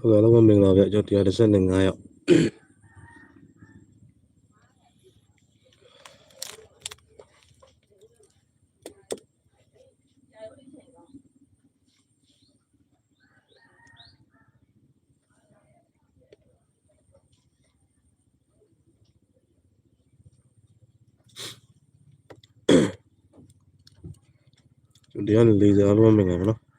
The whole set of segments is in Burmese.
ဟုတ်ကဲ့လုံးဝမင်္ဂလာဗျကျွန်တော်135ရောက်ကျွန်တော်140အားလုံးမင်္ဂလာပါနော်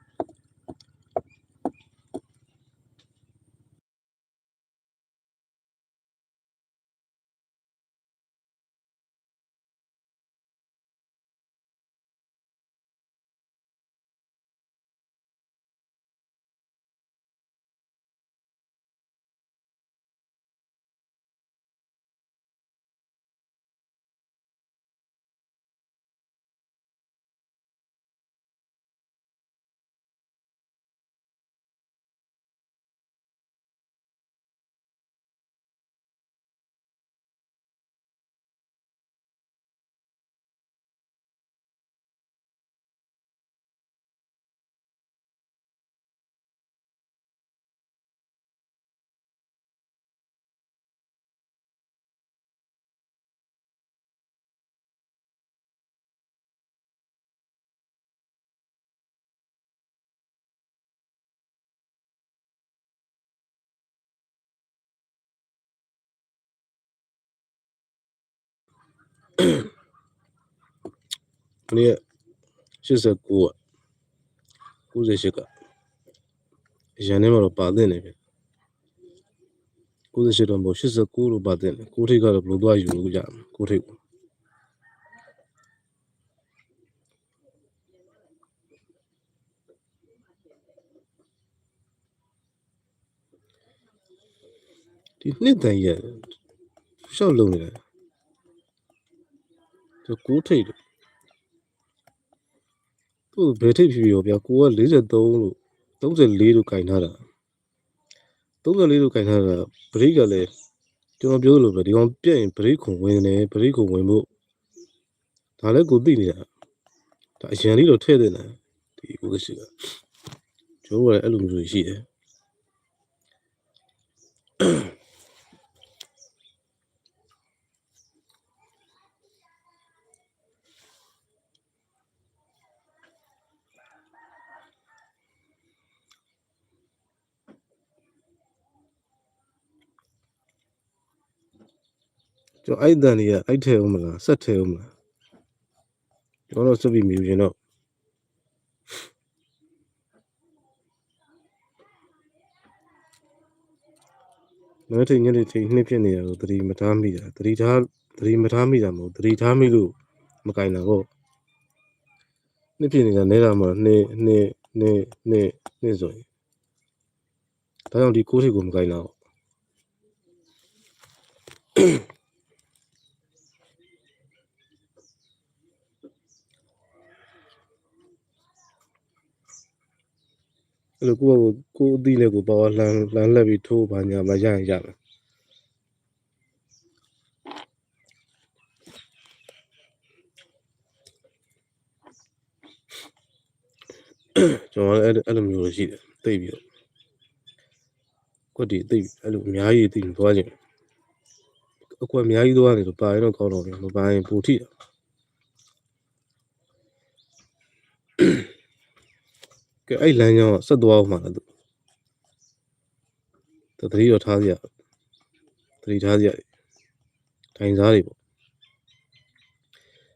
ဒီနေ့89อ่ะ98ကအရန်ထဲမှာတော့ပါတဲ့နေပြီ98တော့မဟုတ်89လို့ပါတဲ့နေကိုထိတ်ကတော့ဘယ်လိုသွားယူလို့ကြမှာကိုထိတ်ကိုဒီနှစ်တန်ရဲ့ရှောက်လုံးနေတယ်သူ ကိုထိတ်တယ်သူဘယ်ထိတ်ဖြစ်ရောဗျာကိုက43လို့34လို့ကင်ထားတာ34လို့ကင်ထားတာဘရိတ်ကလည်းကျွန်တော်ပြောလို့ပဲဒီကောင်ပြက်ရင်ဘရိတ်ခုံဝင်နေဘရိတ်ခုံဝင်ဖို့ဒါလည်းကိုသိနေတာဒါအရင်လေးတော့ထည့်တဲ့နာဒီကိုကရှိတာကျိုးကလည်းအဲ့လိုမျိုးရှိတယ် ကျွန်တော်အဲ့တန်ကြီးကအဲ့ထဲဦးမလားဆက်ထဲဦးမလားကျွန်တော်တော့စပ်ပြီးမြူရင်တော့မနေ့ထိညနေထိနှစ်ဖြစ်နေရတော့သတိမထားမိတာသတိထားသတိမထားမိတာမဟုတ်သတိထားမိလို့မကင်တာပေါ့နှစ်ဖြစ်နေတာနဲတာမှနှစ်နှစ်နှစ်နှစ်နှစ်ဆိုရင်ဒါကြောင့်ဒီကိုးထိပ်ကိုမကင်တာပေါ့ အဲ့လိုကိုယ့်ဘကိုကိုယ်အသီးနဲ့ကိုယ်ပါဝါလှမ်းလှမ်းလက်ပြီးထိုးပါညာမရရင်ရမယ်ကျွန်တော်လည်းအဲ့အဲ့လိုမျိုးလို့ရှိတယ်သိပြီးတော့ကွက်တီသိပြီးအဲ့လိုအများကြီးသိပြီးသွားခြင်းအကွက်အများကြီးသွားတယ်ဆိုပါရင်တော့ကောင်းတော့တယ်မပါရင်ပူထိတာ ကဲအဲ့လမ်းကြောင်းကဆက်သွားအောင်မှာလားသူတတိတော့ထားစီရတတိထားစီရထိုင်စားတွေပေါ့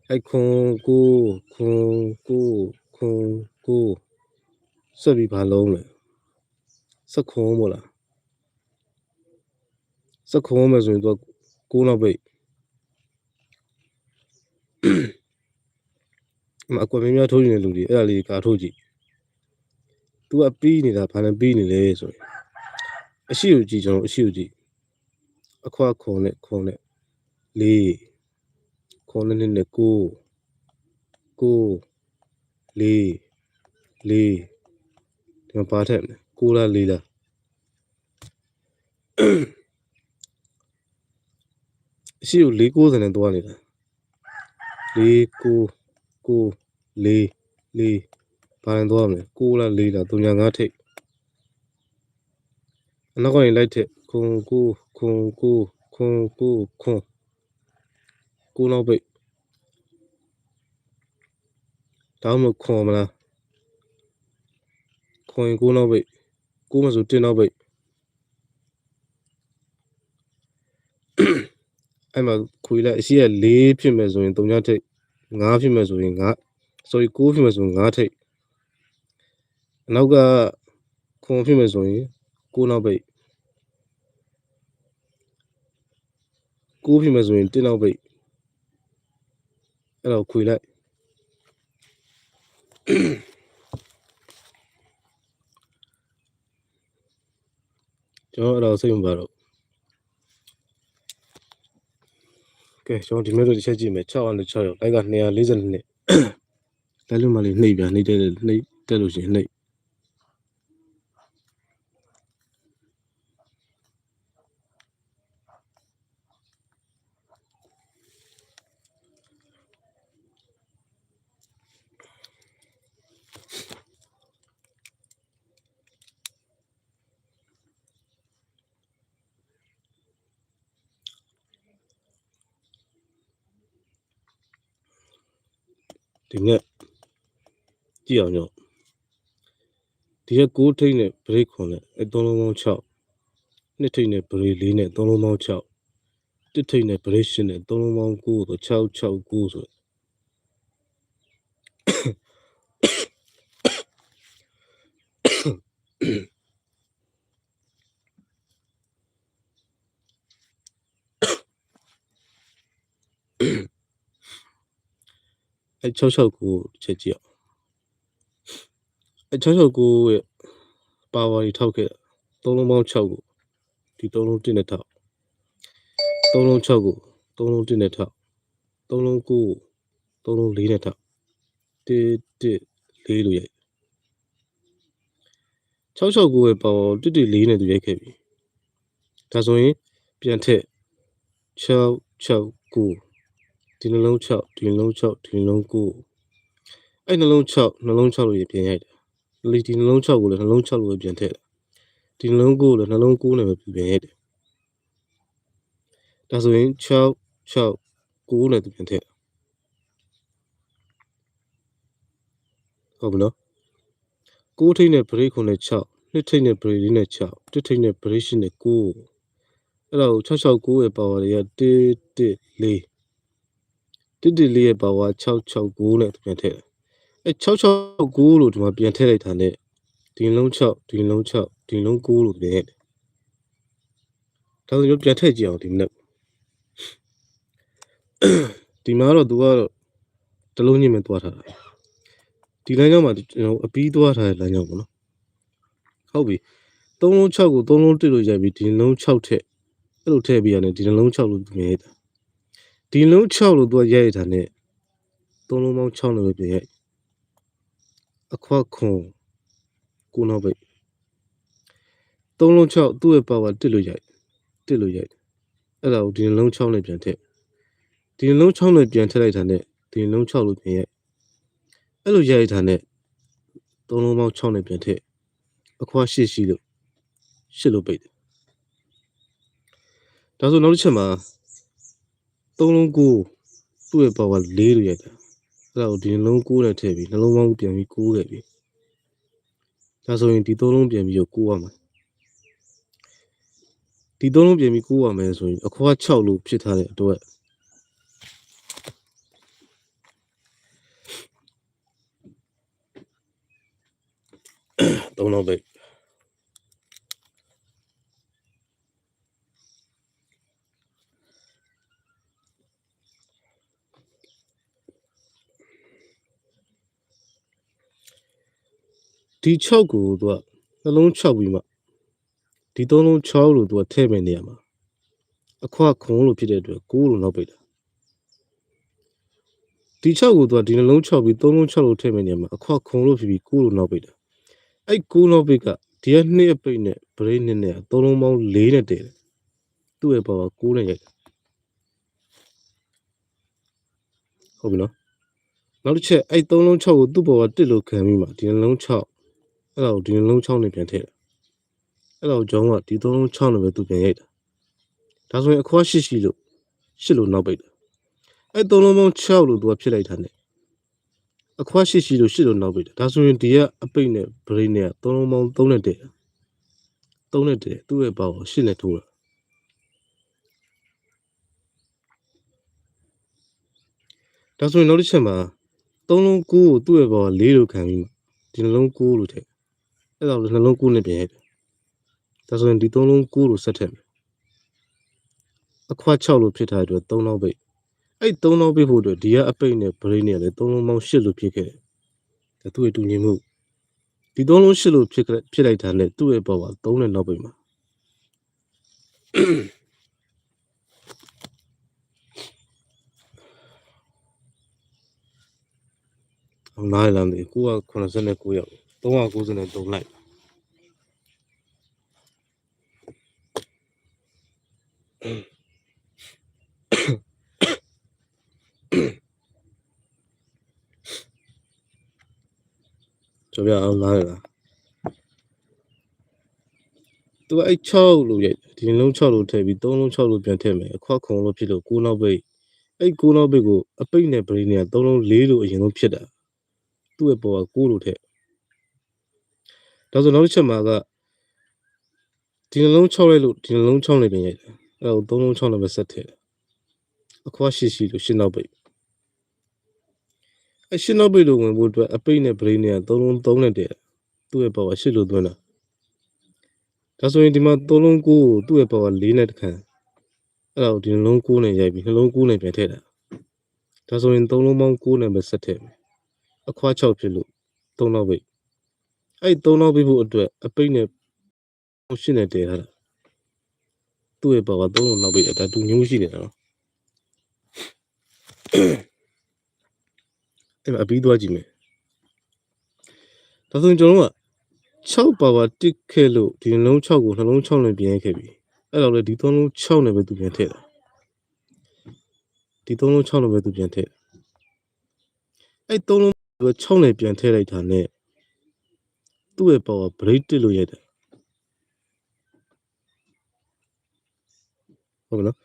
အဲ့ခွန်ကိုခွန်ကိုခွန်ကိုဆက်ပြီးဘာလုံးလဲစက်ခွန်မို့လားစက်ခွန်မယ်ဆိုရင်သူကကိုးနောက်ပိတ်အမအကွက်များများထိုးနေတဲ့လူတွေအဲ့ဒါလေးကာထိုးကြည့် သူကပြီးနေတာဘာနဲ့ပြီးနေလဲဆိုရင်အရှိကိုကြည့်ကျွန်တော်အရှိကိုကြည့်အခွားခွန်နဲ့ခွန်နဲ့လေးခွန်နဲ့နဲ့နဲ့ကိုးကိုးလေးလေးဒီမှာပါထက်မယ်ကိုးလားလေးလားအရှိကို၄90နဲ့သွားနေတာ၄9 9 4 4 ဘာနဲ့သွားမလဲ6လား4လား3ညာ5ထိပ်အနောက်ကနေလိုက်ထက်ခွန်ကိုခွန်ကိုခွန်ကိုခွန်ကိုနောက်ပိတ်ဒါမှမဟုတ်ခွန်မလားခွန်ရင်ကိုနောက်ပိတ်ကိုမဆိုတင်းနောက်ပိတ်အဲ့မှာခွေလိုက်အရှိက၄ဖြစ်မဲ့ဆိုရင်၃ညထိတ်၅ဖြစ်မဲ့ဆိုရင်၅ sorry 9ဖြစ်မဲ့ဆိုရင်9ထိတ် အနောက်ကခွန်ဖြစ်မဲ့ဆိုရင်9နောက်ပိတ်9ဖြစ်မဲ့ဆိုရင်1နောက်ပိတ်အဲ့တော့ခွေလိုက်ကျွန်တော်အဲ့တော့စိတ်မပါတော့ကဲကျွန်တော်ဒီမဲ့တော့တစ်ချက်ကြည့်မယ်6အောင်6ရောက်လိုက်က242လိုက်လို့မလေးနှိပ်ပြန်နှိပ်တဲ့နှိပ်တက်လို့ရှိရင်နှိပ် ဒီနေ့ကြည့်အောင်ညောဒီက6ထိတ်နဲ့ break ခွန်နဲ့အဲ3လုံးပေါင်း6နှစ်ထိတ်နဲ့ break 4နဲ့3လုံးပေါင်း6တစ်ထိတ်နဲ့ break 8နဲ့3လုံးပေါင်း9ဆို6 6 9ဆို အဲ669ချက်ကြည့်အောင်အဲ669ရဲ့ power ကြီးထောက်ခဲ့3လုံးပေါင်း6ကိုဒီ3လုံး1နဲ့ထောက်3လုံး6ကို3လုံး1နဲ့ထောက်3လုံး9ကို3လုံး4နဲ့ထောက်1 1 4လို့ရိုက်669ရဲ့ power 1 1 4နဲ့သူရိုက်ခဲ့ပြီဒါဆိုရင်ပြန်ထက်6 6 9 ဒီနှလုံး6ဒီနှလုံး6ဒီနှလုံး9အဲ့နှလုံး6နှလုံး6လို့ရပြန်ရိုက်တယ်လေဒီနှလုံး6ကိုလည်းနှလုံး6လို့ပဲပြန်ထည့်တယ်ဒီနှလုံး9ကိုလည်းနှလုံး9နဲ့ပဲပြန်ရိုက်တယ်ဒါဆိုရင်6 6 9နဲ့သူပြန်ထည့်တယ်ဟုတ်ပြီနော်9ထိပ်နဲ့ break ခုနဲ့6နှစ်ထိပ်နဲ့ break လေးနဲ့6တစ်ထိပ်နဲ့ break 8နဲ့9အဲ့ဒါကို669ရဲ့ power တွေက1 1 4 တစ်တစ်လေးရဲ့ power 669နဲ့ပြန်ထည့်တယ်အဲ669လို့ဒီမှာပြန်ထည့်လိုက်တာ ਨੇ ဒီလုံး6ဒီလုံး6ဒီလုံး9လို့ပြန်ရတယ်ဒါဆိုရင်ပြန်ထည့်ကြည့်အောင်ဒီမနေ့ဒီမှာတော့သူကတော့တလုံးညင်မဲ့သွားထားတာဒီလမ်းကြောင်းမှာကျွန်တော်အပီးသွားထားတဲ့လမ်းကြောင်းပေါ့နော်ဟုတ်ပြီ3လုံး6ကို3လုံးတစ်လို့ရိုက်ပြီးဒီလုံး6ထည့်အဲ့လိုထည့်ပြီးရတယ်ဒီလုံး6လို့ပြန်ရိုက်တာ ဒီလုံး6လို့သူကရိုက်ရတာနဲ့သုံးလုံးပေါင်း6လို့ပြင်ရိုက်အခွက်ခွန်ကိုနောက်ပိတ်သုံးလုံး6သူ့ရဲ့ power 1လို့ရိုက်1လို့ရိုက်အဲ့ဒါကိုဒီလုံး6နဲ့ပြန်ထည့်ဒီလုံး6နဲ့ပြန်ထည့်လိုက်တာနဲ့ဒီလုံး6လို့ပြင်ရိုက်အဲ့လိုရိုက်တာနဲ့သုံးလုံးပေါင်း6နဲ့ပြန်ထည့်အခွက်8ရှိလို့8လို့ပိတ်တယ်ဒါဆိုနောက်တစ်ချက်မှာ 3လုံး9သူ့ရဲ့ power 4လို့ရိုက်တာအဲ့ဒါကိုဒီလုံး9နဲ့ထည့်ပြီးနှလုံးပေါင်းပြန်ပြီး9ခဲ့ပြီဒါဆိုရင်ဒီသုံးလုံးပြန်ပြီးတော့ကိုးရမှာဒီသုံးလုံးပြန်ပြီးကိုးရမယ်ဆိုရင်အခွား6လို့ဖြစ်ထားတဲ့အတွက်သုံးလုံးပဲ ဒီ6ကိုသူကနှလုံး6ပြီးမှဒီသုံးလုံး6လို့သူကထည့်မဲ့နေရမှာအခွခွန်လို့ဖြစ်တဲ့အတွက်9လို့နောက်ပိတ်တာဒီ6ကိုသူကဒီနှလုံး6ပြီးသုံးလုံး6လို့ထည့်မဲ့နေရမှာအခွခွန်လို့ဖြစ်ပြီး9လို့နောက်ပိတ်တာအဲ့9နောက်ပိတ်ကဒီကနှစ်အပိတ်နဲ့ဗရိတ်နှစ်နဲ့သုံးလုံးပေါင်း4နဲ့တည်တယ်သူ့ရဲ့ဘောက9နဲ့ရိုက်တယ်ဟုတ်ပြီနော်နောက်တစ်ချက်အဲ့သုံးလုံး6ကိုသူ့ဘောက1လို့ခံပြီးမှဒီနှလုံး6 အဲ့ဒါကိုဒီနှလုံး6နဲ့ပြန်ထည့်တယ်အဲ့တော့ကျွန်တော်ကဒီသုံးလုံး6နဲ့ပဲသူပြန်ရိုက်တာဒါဆိုရင်အခွားရှိရှိလို့ရှစ်လို့နောက်ပိတ်တာအဲ့သုံးလုံးပေါင်း6လို့သူကဖြစ်လိုက်တာ ਨੇ အခွားရှိရှိလို့ရှစ်လို့နောက်ပိတ်တာဒါဆိုရင်ဒီကအပိတ်နဲ့ brain နဲ့ကသုံးလုံးပေါင်း3နဲ့တည့်တာ3နဲ့တည့်သူ့ရဲ့ပေါင်းကိုရှစ်နဲ့ထိုးတာဒါဆိုရင်နောက်တစ်ချက်မှာသုံးလုံး9ကိုသူ့ရဲ့ပေါင်း4လို့ခံပြီးဒီနှလုံး9လို့ထည့် အဲ့တော့နှလုံး9နဲ့ပြန်ရိုက်တယ်ဒါဆိုရင်ဒီသုံးလုံး9လို့ဆက်ထည့်မယ်အခွား6လို့ဖြစ်ထားတဲ့အတွက်3နောက်ပိတ်အဲ့3နောက်ပိတ်ဖို့အတွက်ဒီကအပိတ်နဲ့ brain နဲ့လည်း3လုံးပေါင်း8လို့ဖြစ်ခဲ့တယ်ဒါသူ့ရဲ့တူညီမှုဒီ3လုံး8လို့ဖြစ်ခဲ့ဖြစ်လိုက်တာနဲ့သူ့ရဲ့ပေါင်းက3နဲ့နောက်ပိတ်မှာအောင်နားလမ်းတယ်ကိုက89ရောက် 393လိုက်ကြော်ပြအောင်နားလားသူကအဲ့6လို့ရိုက်ဒီလုံး6လို့ထည့်ပြီး3လုံး6လို့ပြန်ထည့်မယ်အခွက်ခုံလို့ဖြစ်လို့9နောက်ပိတ်အဲ့9နောက်ပိတ်ကိုအပိတ်နဲ့ brain နဲ့3လုံး4လို့အရင်ဆုံးဖြစ်တာသူ့ရဲ့ပေါ်က9လို့ထည့် ဒါဆိုနောက်တစ်ချက်မှာကဒီနှလုံး6လိုက်လို့ဒီနှလုံး6နဲ့ပြန်ရိုက်တာအဲ့တော့3လုံး6နဲ့ပဲဆက်ထည့်တယ်အခွက်ရှိရှိလို့ရှင်းနောက်ပိတ်အဲ့ရှင်းနောက်ပိတ်လို့ဝင်ဖို့အတွက်အပိတ်နဲ့ brain နဲ့3လုံး3နဲ့တည့်သူ့ရဲ့ပေါ်က8လို့သွင်းတာဒါဆိုရင်ဒီမှာ3လုံး9ကိုသူ့ရဲ့ပေါ်က4နဲ့တခန့်အဲ့တော့ဒီနှလုံး9နဲ့ရိုက်ပြီးနှလုံး9နဲ့ပြန်ထည့်တာဒါဆိုရင်3လုံးပေါင်း9နဲ့ပဲဆက်ထည့်မယ်အခွား6ဖြစ်လို့3နောက်ပိတ် အဲ့3နောက်ပိတ်ဖို့အတွက်အပိတ်နဲ့ရှင်းနဲ့တည့်ရတာသူ့ရဲ့ပေါ်က3လုံးနောက်ပိတ်ဒါတူညိုးရှိနေတာနော်အဲ့မှာအပြီးသွားကြည့်မယ်ဒါဆိုရင်ကျွန်တော်တို့က6ပါဝါတစ်ခဲ့လို့ဒီနှလုံး6ကိုနှလုံး6နဲ့ပြင်ရိုက်ခဲ့ပြီအဲ့တော့လေဒီ3လုံး6နဲ့ပဲသူပြန်ထည့်တာဒီ3လုံး6နဲ့ပဲသူပြန်ထည့်အဲ့3လုံး6နဲ့ပြန်ထည့်လိုက်တာ ਨੇ သူ့ရဲ့ပါဝါ break တစ်လို့ရိုက်တယ်ဟုတ်ကဲ့နော်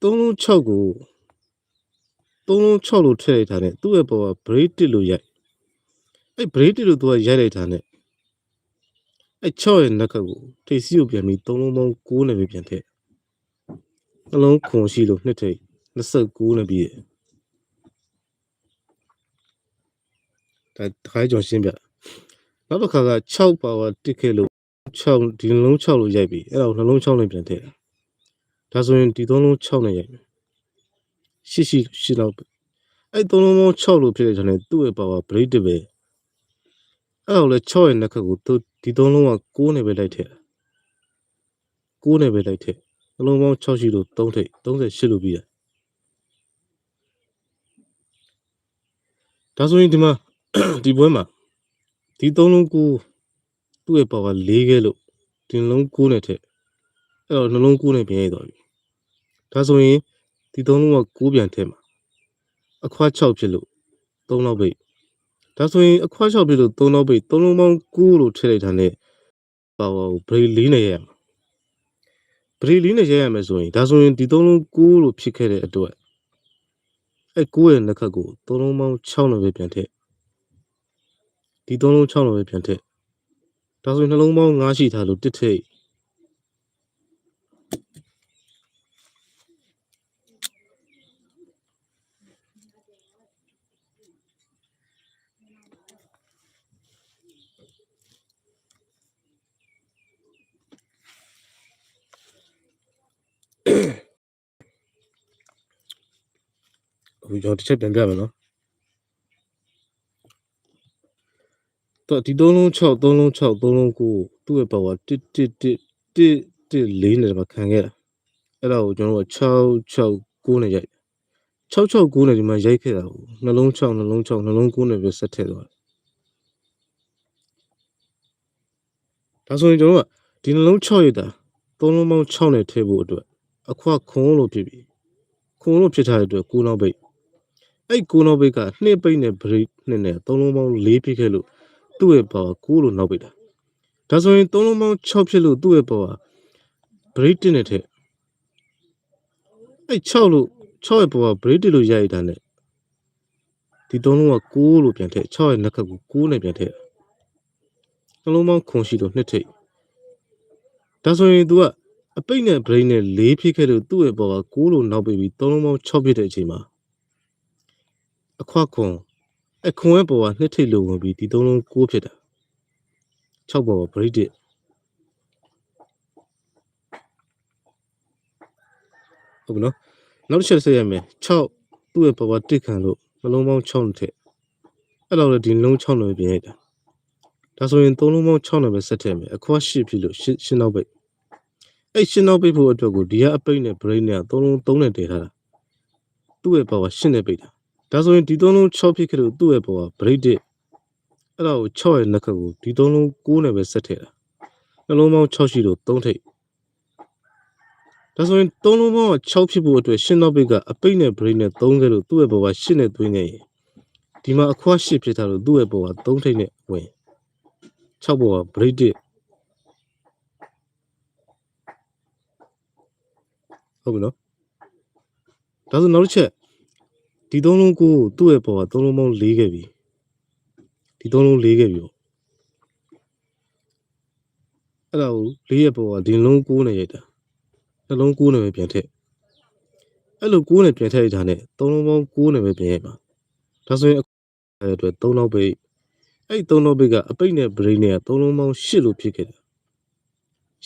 3လုံး6ကို3လုံး6လို့ထည့်လိုက်တာ ਨੇ သူ့ရဲ့ပါဝါ break တစ်လို့ရိုက်အဲ့ break တစ်လို့သူကရိုက်လိုက်တာ ਨੇ အဲ့6ရဲ့နက်ကကိုထိပ်စီးကိုပြန်ပြီး3လုံးပေါင်း9နဲ့ပဲပြန်ထည့်နှလုံးခွန်ရှိလို့နှစ်ထိပ်29နဲ့ပြီးတယ်ဒါတခါကြောင်ရှင်းပြ နောက်တစ်ခါက6ပါဝါတစ်ခဲ့လို့6ဒီနှလုံး6လို့ရိုက်ပြီအဲ့ဒါကိုနှလုံး6နဲ့ပြန်ထည့်တာဒါဆိုရင်ဒီ3လုံး6နဲ့ရိုက်မယ်ရှိရှိရှိတော့အဲ့3လုံးပေါင်း6လို့ဖြစ်တဲ့ကြောင့်သူ့ရဲ့ပါဝါ break တစ်ပဲအဲ့တော့လေ6ရဲ့နက်ခတ်ကိုသူဒီသုံးလုံးက6နဲ့ပဲလိုက်ထည့်6နဲ့ပဲလိုက်ထည့်နှလုံးပေါင်း6ရှိလို့3ထိပ်38လို့ပြီးရဒါဆိုရင်ဒီမှာဒီပွဲမှာ ဒီသုံးလုံးကိုသူ့ရဲ့ပါဝါ4ခဲလို့ဒီနှလုံး6နဲ့ထည့်အဲ့တော့နှလုံး6နဲ့ပြန်ရတော့ပြီဒါဆိုရင်ဒီသုံးလုံးက6ပြန်ထည့်မှာအခွား6ဖြစ်လို့3လောက်ပိတ်ဒါဆိုရင်အခွား6ပြလို့3နောက်ပိတ်3လုံးပေါင်း9လို့ထည့်လိုက်တာနဲ့ပါဝါကိုဘရီလေးနဲ့ရရမှာဘရီလေးနဲ့ရရမယ်ဆိုရင်ဒါဆိုရင်ဒီ3လုံး9လို့ဖြစ်ခဲ့တဲ့အတွက်အဲ9ရဲ့နှစ်ခတ်ကို3လုံးပေါင်း6နဲ့ပဲပြန်ထည့် ဒီ3လုံး6နဲ့ပဲပြန်ထည့်ဒါဆိုရင်နှလုံးပေါင်း9ရှိထားလို့တစ်ထိပ်အခုကျွန်တော်တစ်ချက်ပြန်ပြမယ်နော် တော့ဒီ3လုံး6 3လုံး6 3လုံး9သူ့ရဲ့ပါဝါ1 1 1 1 1 4နဲ့မှာခံခဲ့တာအဲ့ဒါကိုကျွန်တော်က6 6 9နဲ့ရိုက်6 6 9နဲ့ဒီမှာရိုက်ခဲ့တာကိုနှလုံး6နှလုံး6နှလုံး9နဲ့ပဲဆက်ထည့်သွားတယ်ဒါဆိုရင်ကျွန်တော်ကဒီနှလုံး6ရတာ3လုံးပေါင်း6နဲ့ထည့်ဖို့အတွက်အခွခွန်လို့ဖြစ်ပြီခွန်လို့ဖြစ်ထားတဲ့အတွက်9နောက်ပိတ်အဲ့9နောက်ပိတ်က2ပိတ်နဲ့ break နဲ့နဲ့3လုံးပေါင်း4ဖြစ်ခဲ့လို့ သူ့ရဲ့ပါ9လို့နောက်ပိတ်တာဒါဆိုရင်သုံးလုံးပေါင်း6ဖြစ်လို့သူ့ရဲ့ပေါ်က break တင်နေတဲ့အဲ့6လို့6ရဲ့ပေါ်က break တင်လို့ရိုက်တာ ਨੇ ဒီသုံးလုံးက6လို့ပြန်ထည့်6ရဲ့နှက်ခတ်ကို6နဲ့ပြန်ထည့်နှလုံးပေါင်းခွန်ရှိလို့နှစ်ထိပ်ဒါဆိုရင် तू ကအပိတ်နဲ့ brain နဲ့၄ဖြစ်ခဲ့လို့သူ့ရဲ့ပေါ်က6လို့နောက်ပြီးပြီးသုံးလုံးပေါင်း6ဖြစ်တဲ့အချိန်မှာအခွခွန် အခွန်ရဲ့ပေါ်ကနှစ်ထိပ်လို့ဝင်ပြီးဒီသုံးလုံး6ဖြစ်တာ6ပေါ်က break တစ်ဟုတ်ပြီနော်နောက်တစ်ချက်ဆက်ရမယ်6သူ့ရဲ့ပေါ်ကတစ်ခံလို့နှလုံးပေါင်း6နဲ့ထည့်အဲ့တော့လေဒီနှလုံး6နဲ့ပြင်ရိုက်တာဒါဆိုရင်သုံးလုံးပေါင်း6နဲ့ပဲဆက်ထည့်မယ်အခွ8ဖြစ်လို့ရှင်းရှင်းနောက်ပိတ်အဲ့ရှင်းနောက်ပိတ်ဖို့အတွက်ကိုဒီကအပိတ်နဲ့ brain နဲ့သုံးလုံး3နဲ့တည်ထားတာသူ့ရဲ့ပေါ်ကရှင်းနဲ့ပိတ်တာ ဒါဆိုရင်ဒီသုံးလုံး6ဖြစ်ခဲ့လို့သူ့ရဲ့ပေါ်က break တစ်အဲ့ဒါကို6ရဲ့နှက်ခတ်ကိုဒီသုံးလုံး9နဲ့ပဲဆက်ထည့်တာနှလုံးပေါင်း6ရှိလို့3ထိပ်ဒါဆိုရင်သုံးလုံးပေါင်းက6ဖြစ်ဖို့အတွက်ရှင်းနောက်ပိတ်ကအပိတ်နဲ့ brain နဲ့3ခဲ့လို့သူ့ရဲ့ပေါ်ကရှင်းနဲ့သွင်းနေရင်ဒီမှာအခွ8ဖြစ်ထားလို့သူ့ရဲ့ပေါ်က3ထိပ်နဲ့ဝင်6ပေါ်က break တစ်ဟုတ်ပြီနော်ဒါဆိုနောက်တစ်ချက် ဒီသုံးလုံးကိုသူ့ရဲ့ပေါ်ကသုံးလုံးပေါင်း4ခဲ့ပြီဒီသုံးလုံး4ခဲ့ပြီပေါ့အဲ့ဒါကို4ရဲ့ပေါ်ကဒီလုံး9နဲ့ရိုက်တာနှလုံး9နဲ့ပဲပြန်ထည့်အဲ့လို9နဲ့ပြန်ထည့်ရတာနဲ့သုံးလုံးပေါင်း9နဲ့ပဲပြန်ရိုက်ပါဒါဆိုရင်အဲ့အတွက်3နောက်ပိတ်အဲ့3နောက်ပိတ်ကအပိတ်နဲ့ brain နဲ့ကသုံးလုံးပေါင်း8လို့ဖြစ်ခဲ့တာ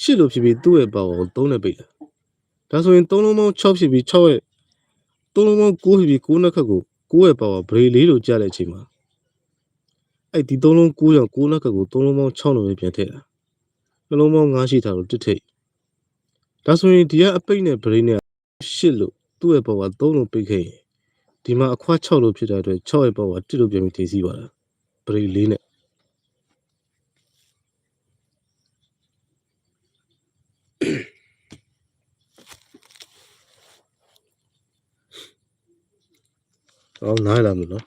8လို့ဖြစ်ပြီးသူ့ရဲ့ပေါ်ကို3နဲ့ပိတ်တာဒါဆိုရင်3လုံးပေါင်း6ဖြစ်ပြီး6ရဲ့ 3လုံးပေါင်း9ဖြစ်ပြီး9နှစ်ခတ်ကို9ရဲ့ပေါ်က brain လေးလို့ကြားတဲ့အချိန်မှာအဲ့ဒီ3လုံး9ရောင်9နှစ်ခတ်ကို3လုံးပေါင်း6နဲ့ပဲပြန်ထည့်တာနှလုံးပေါင်း9ရှိတာလို့တစ်ထိပ်ဒါဆိုရင်ဒီကအပိတ်နဲ့ brain နဲ့8လို့သူ့ရဲ့ပေါ်က3လို့ပိတ်ခဲ့ရင်ဒီမှာအခွား6လို့ဖြစ်တဲ့အတွက်6ရဲ့ပေါ်က1လို့ပြန်ပြီးတင်စီပါလား brain လေးနဲ့ ဟောနားလာမလို့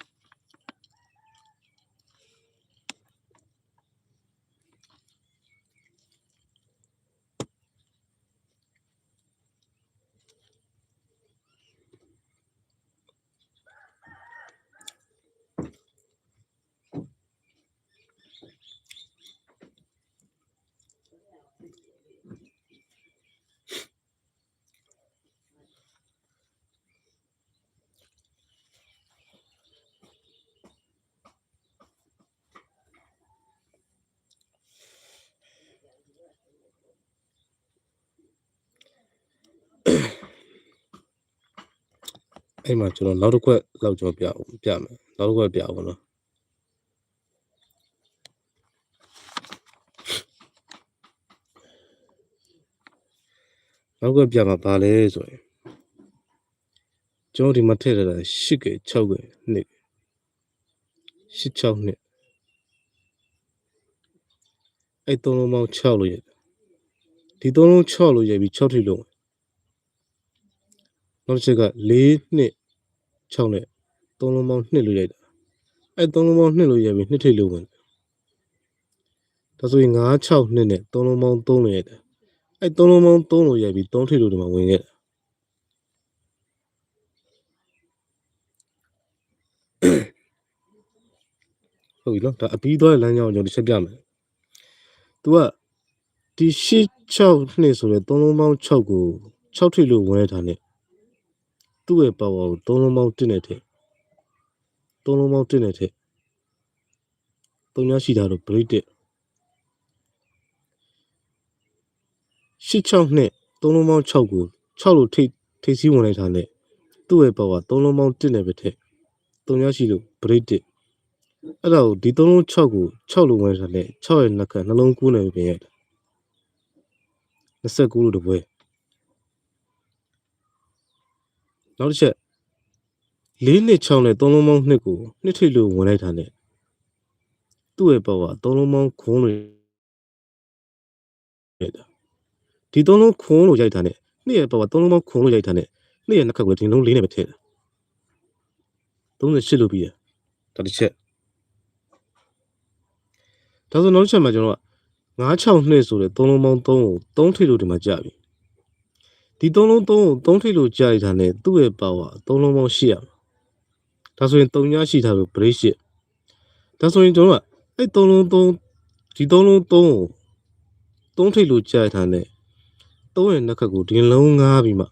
အဲ့မှာကျွန်တော်နောက်တစ်ခွက်လောက်ကျွန်တော်ပြအောင်ပြမယ်နောက်တစ်ခွက်ပြအောင်နော်နောက်တစ်ခွက်ပြမှာဗာလဲဆိုရင်ကျွန်တော်ဒီမှာထည့်ထားတာ8က6ကနှစ်8 6နှစ်အဲ့သုံးလုံးပေါင်း6လို့ရတယ်ဒီသုံးလုံး6လို့ရပြီး6ထိလုံးနောက်တစ်ချက်က4နှစ် 6နဲ့သုံးလုံးပေါင်း2လို့ရိုက်တာအဲ့သုံးလုံးပေါင်း2လို့ရပြီး2ထိပ်လို့ဝင်ဒါဆိုရင်9 6နှစ်နဲ့သုံးလုံးပေါင်း3လို့ရိုက်တာအဲ့သုံးလုံးပေါင်း3လို့ရိုက်ပြီး3ထိပ်လို့ဒီမှာဝင်ခဲ့တာဟုတ်ပြီနော်ဒါအပြီးသွားတဲ့လမ်းကြောင်းကိုကျွန်တော်တစ်ချက်ပြမယ်။ तू ကဒီရှစ်6နှစ်ဆိုတဲ့သုံးလုံးပေါင်း6ကို6ထိပ်လို့ဝင်ရတာနဲ့ သူ့ရဲ့ power ကိုသုံးလုံးပေါင်း1နဲ့ထည့်သုံးလုံးပေါင်း1နဲ့ထည့်သုံးညရှိတာတော့ break တက်ရှစ်6နှစ်သုံးလုံးပေါင်း6ကို6လို့ထိပ်ထိပ်စီးဝင်လိုက်တာနဲ့သူ့ရဲ့ power သုံးလုံးပေါင်း1နဲ့ပဲထည့်သုံးညရှိလို့ break တက်အဲ့ဒါကိုဒီသုံးလုံး6ကို6လို့ဝင်ထားတဲ့6ရဲ့နှက်ကနှလုံး9နဲ့ပြင်ရတယ်29လို့တပွဲ နောက်တစ်ချက်၄နှစ်6နဲ့3လုံးပေါင်း2ကိုနှစ်ထိပ်လို့ဝင်လိုက်တာနဲ့သူ့ရဲ့ဘောက3လုံးပေါင်းခွန်းလို့ရိုက်တာဒီ3လုံးခွန်းလို့ရိုက်တာနဲ့နှစ်ရဲ့ဘောက3လုံးပေါင်းခွန်းလို့ရိုက်တာနဲ့နှစ်ရဲ့နှက်ကကိုဒီလုံးလေးနဲ့ပဲထည့်တာ38လို့ပြီးရဒါတစ်ချက်ဒါဆိုနောက်တစ်ချက်မှာကျွန်တော်က96နှစ်ဆိုတဲ့သုံးလုံးပေါင်း3ကို3ထိပ်လို့ဒီမှာကြာပြီ ဒီသုံးလုံး3ကို3ထိပ်လို့ကြာရတာနဲ့သူ့ရဲ့ power သုံးလုံးပေါင်း8ရမှာဒါဆိုရင်3ညရှိထားလို့ break 8ဒါဆိုရင်ကျွန်တော်ကအဲ့သုံးလုံး3ဒီသုံးလုံး3ကို3ထိပ်လို့ကြာရတာနဲ့3ရဲ့နှစ်ခက်ကိုဒီလုံးငားပြီးမှ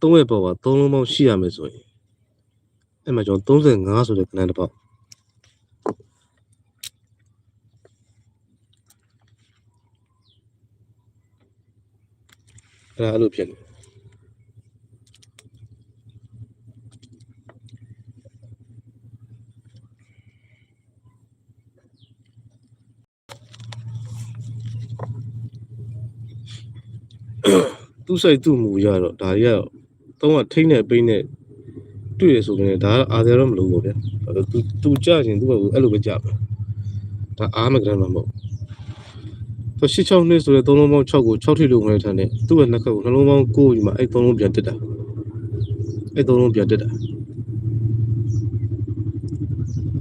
3ရဲ့ power 3လုံးပေါင်း8ရမယ်ဆိုရင်အဲ့မှာကျွန်တော်35ဆိုတဲ့ကဏ္ဍတစ်ပေါက် အဲ့ဒါအဲ့လိုဖြစ်နေသူ့ဆိုင်သူ့မူရတော့ဒါတွေကတော့တော့ထိမ့်နဲ့ပိမ့်နဲ့တွေ့ရဆိုရင်ဒါကအားရတော့မလို့ပေါ့ဗျာသူသူကြရင်သူ့ဘက်ကိုအဲ့လိုပဲကြပါဒါအားမကြမ်းမှာမဟုတ် သူ86နှစ်ဆိုတဲ့သုံးလုံးပေါင်း6ကို6ထိလို့ဝင်ထားတယ်သူ့ရဲ့နှစ်ခက်ကိုနှလုံးပေါင်း9ယူမှအဲ့သုံးလုံးပြန်တက်တာအဲ့သုံးလုံးပြန်တက်တာ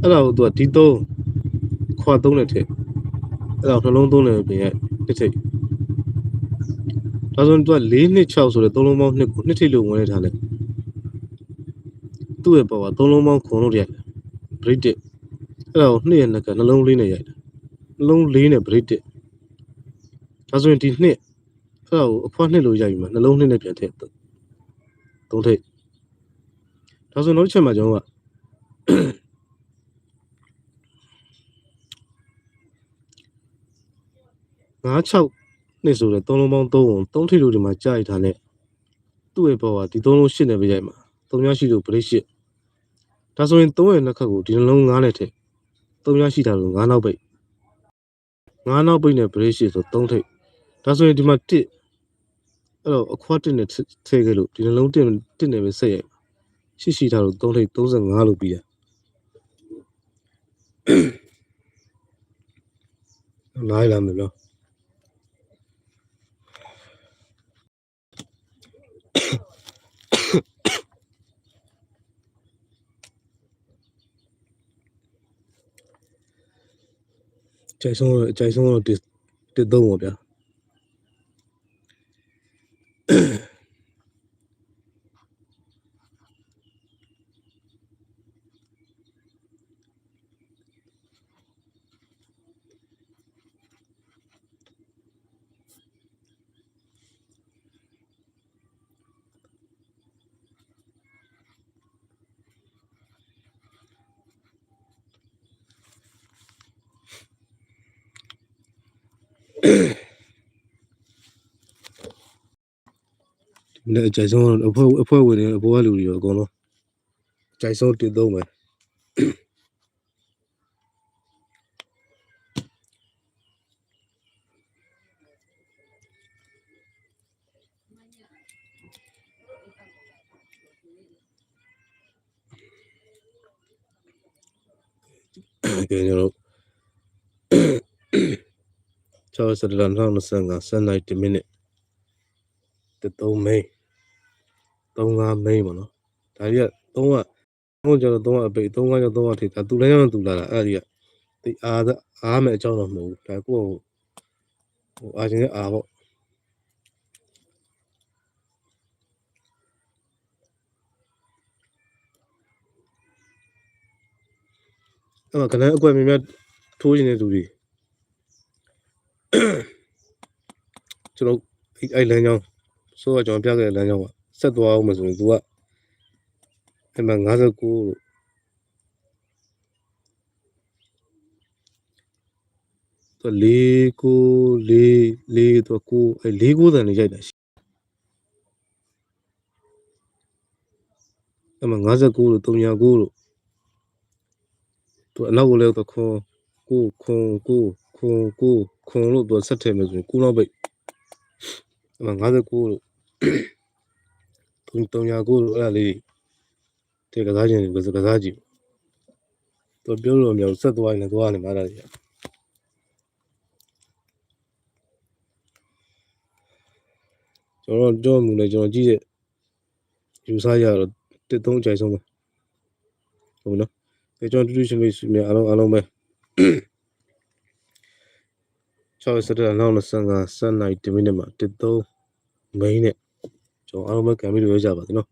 အဲ့ဒါကိုသူကဒီသုံးခွာသုံးနဲ့ထည့်အဲ့ဒါကိုနှလုံးသုံးနဲ့ပြင်ရဲ့တစ်ထိပ်ဒါဆိုရင်သူက4နှစ်6ဆိုတဲ့သုံးလုံးပေါင်း2ကိုနှစ်ထိလို့ဝင်ထားတယ်သူ့ရဲ့ပေါ်ကသုံးလုံးပေါင်းခုံလို့ရတယ် break တစ်အဲ့ဒါကိုနှစ်ရဲ့နှစ်ကနှလုံးလေးနဲ့ရိုက်တာနှလုံးလေးနဲ့ break တစ် ဒါဆိုရင်ဒီနှစ်အဲ့ဒါကိုအခွားနှစ်လို့ရိုက်ပြီးမှနှလုံးနှစ်နဲ့ပြန်ထည့်သုံးထိပ်ဒါဆိုနောက်တစ်ချက်မှာကျွန်တော်က9 6နှစ်ဆိုတဲ့သုံးလုံးပေါင်း3ကို3ထိလို့ဒီမှာကြာရထားနဲ့သူ့ရဲ့ပေါ်ကဒီသုံးလုံး8နဲ့ပဲရိုက်မှာ3ညရှိလို့ break 8ဒါဆိုရင်3ရဲ့နှစ်ခက်ကိုဒီနှလုံး9နဲ့ထည့်3ညရှိတာလို့9နောက်ပိတ်9နောက်ပိတ်နဲ့ break 8ဆို3ထိပ် ဒါဆိုရင်ဒီမှာ1အဲ့တော့အခွား1နဲ့ထည့်ခဲ့လို့ဒီနှလုံး1 1နဲ့ပဲဆက်ရိုက်ရှိရှိထားလို့3ထိပ်35လို့ပြီးတာနိုင်လာမယ်နော်ကြိုက်ဆုံးတော့ကြိုက်ဆုံးတော့တစ်တစ်သုံးပါဗျာ 嗯。ဒီနေ့ကြိုက်ဆုံးတော့အဖွဲအဖွဲဝင်နေအပေါ်ကလူတွေရောအကုန်လုံးကြိုက်ဆုံးတစ်သုံးပဲကဲကျွန်တော်6စရလန်2025 sunlight 10 minute တစ်သုံးမိ န်35မိန်ပေါ့နော်ဒါကြီးက3က3ကကျတော့3ကအပိတ်3ကကျတော့3ကထိဒါသူလည်းရောက်သူလာတာအဲ့ဒီကဒီအားအားမဲ့အကြောင်းတော့မဟုတ်ဘူးဒါကိုယ့်ဟိုအားချင်းနဲ့အားပေါ့အဲ့မှာကနန်းအကွက်မြင်မြတ်ထိုးနေတဲ့သူတွေကျွန်တော်အဲ့အဲ့လမ်းကြောင်းဆိုတော့ကျွန်တော်ပြခဲ့တဲ့လမ်းကြောင်းက ဆက်သွားအောင်မဆိုရင် तू ကအဲ့မှာ59လို့သူလေးကိုလေးလေးသူကိုအဲ့လေးကိုတန်နေရိုက်တာရှိအဲ့မှာ59လို့39လို့သူအနောက်ကိုလဲတော့ခွန်ကိုခွန်ကိုခွန်ကိုခွန်လို့သူဆက်ထည့်မယ်ဆိုရင်ကိုနောက်ပိတ်အဲ့မှာ59လို့ သူ39လို့အဲ့ဒါလေးတေကစားခြင်းကစားကစားကြည့်သူပြောလို့မရဘူးဆက်သွားရင်လည်းသွားနေမှာလားကြီးကျွန်တော်ကြောမူလဲကျွန်တော်ကြည့်တဲ့ယူဆရတော့တစ်သုံးကြိုက်ဆုံးပဲဟုတ်နော်အဲကျွန်တော်တူတူရှင်လေးများအားလုံးအားလုံးပဲ6ရက်17နောက်25စက်နိုင်10မိနစ်မှာ13မိန်းနဲ့ ကျွန်တော်အားလုံးပဲကံပြီးလို့ရကြပါသေးနော်